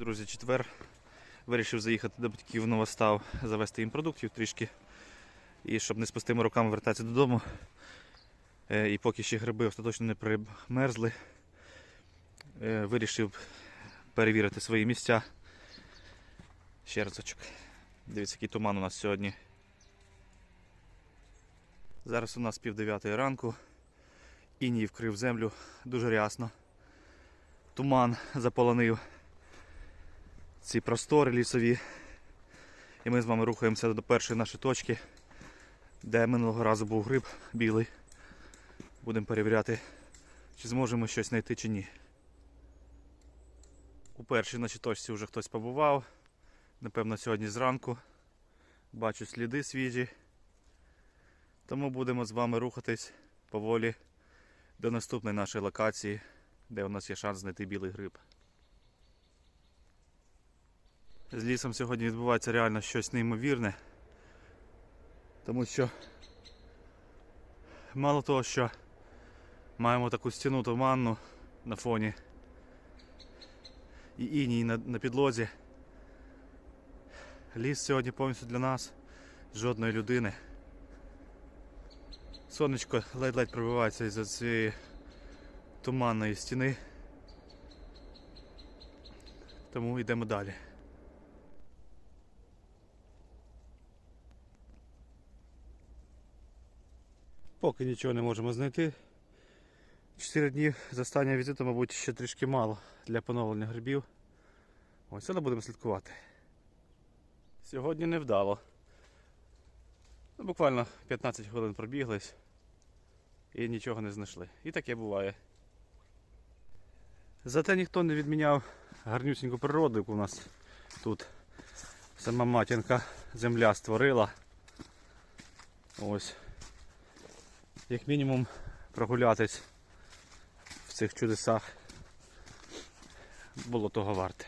Друзі, четвер. Вирішив заїхати до батьків в Новостав, завести їм продуктів трішки. І щоб не з пустими руками вертатися додому. Е, І поки ще гриби остаточно не примерзли, е, вирішив перевірити свої місця. Ще разочок. Дивіться, який туман у нас сьогодні. Зараз у нас пів дев'ятої ранку. Іній вкрив землю дуже рясно. Туман заполонив ці простори лісові. І ми з вами рухаємося до першої нашої точки, де минулого разу був гриб білий. Будемо перевіряти, чи зможемо щось знайти чи ні. У першій нашій точці вже хтось побував. Напевно, сьогодні зранку. Бачу сліди свіжі. Тому будемо з вами рухатись поволі до наступної нашої локації, де у нас є шанс знайти білий гриб. З лісом сьогодні відбувається реально щось неймовірне. Тому що мало того, що маємо таку стіну туманну на фоні і іній на, на підлозі. Ліс сьогодні повністю для нас, жодної людини. Сонечко ледь-ледь пробивається із цієї туманної стіни. Тому йдемо далі. Поки нічого не можемо знайти. Чотири дні з останнього візиту, мабуть, ще трішки мало для поновлення грибів. Ось але будемо слідкувати. Сьогодні не вдало. Ну, буквально 15 хвилин пробіглись і нічого не знайшли. І таке буває. Зате ніхто не відміняв гарнюсіньку природу, яку у нас тут сама матінка земля створила. Ось. Як мінімум прогулятись в цих чудесах було того варте.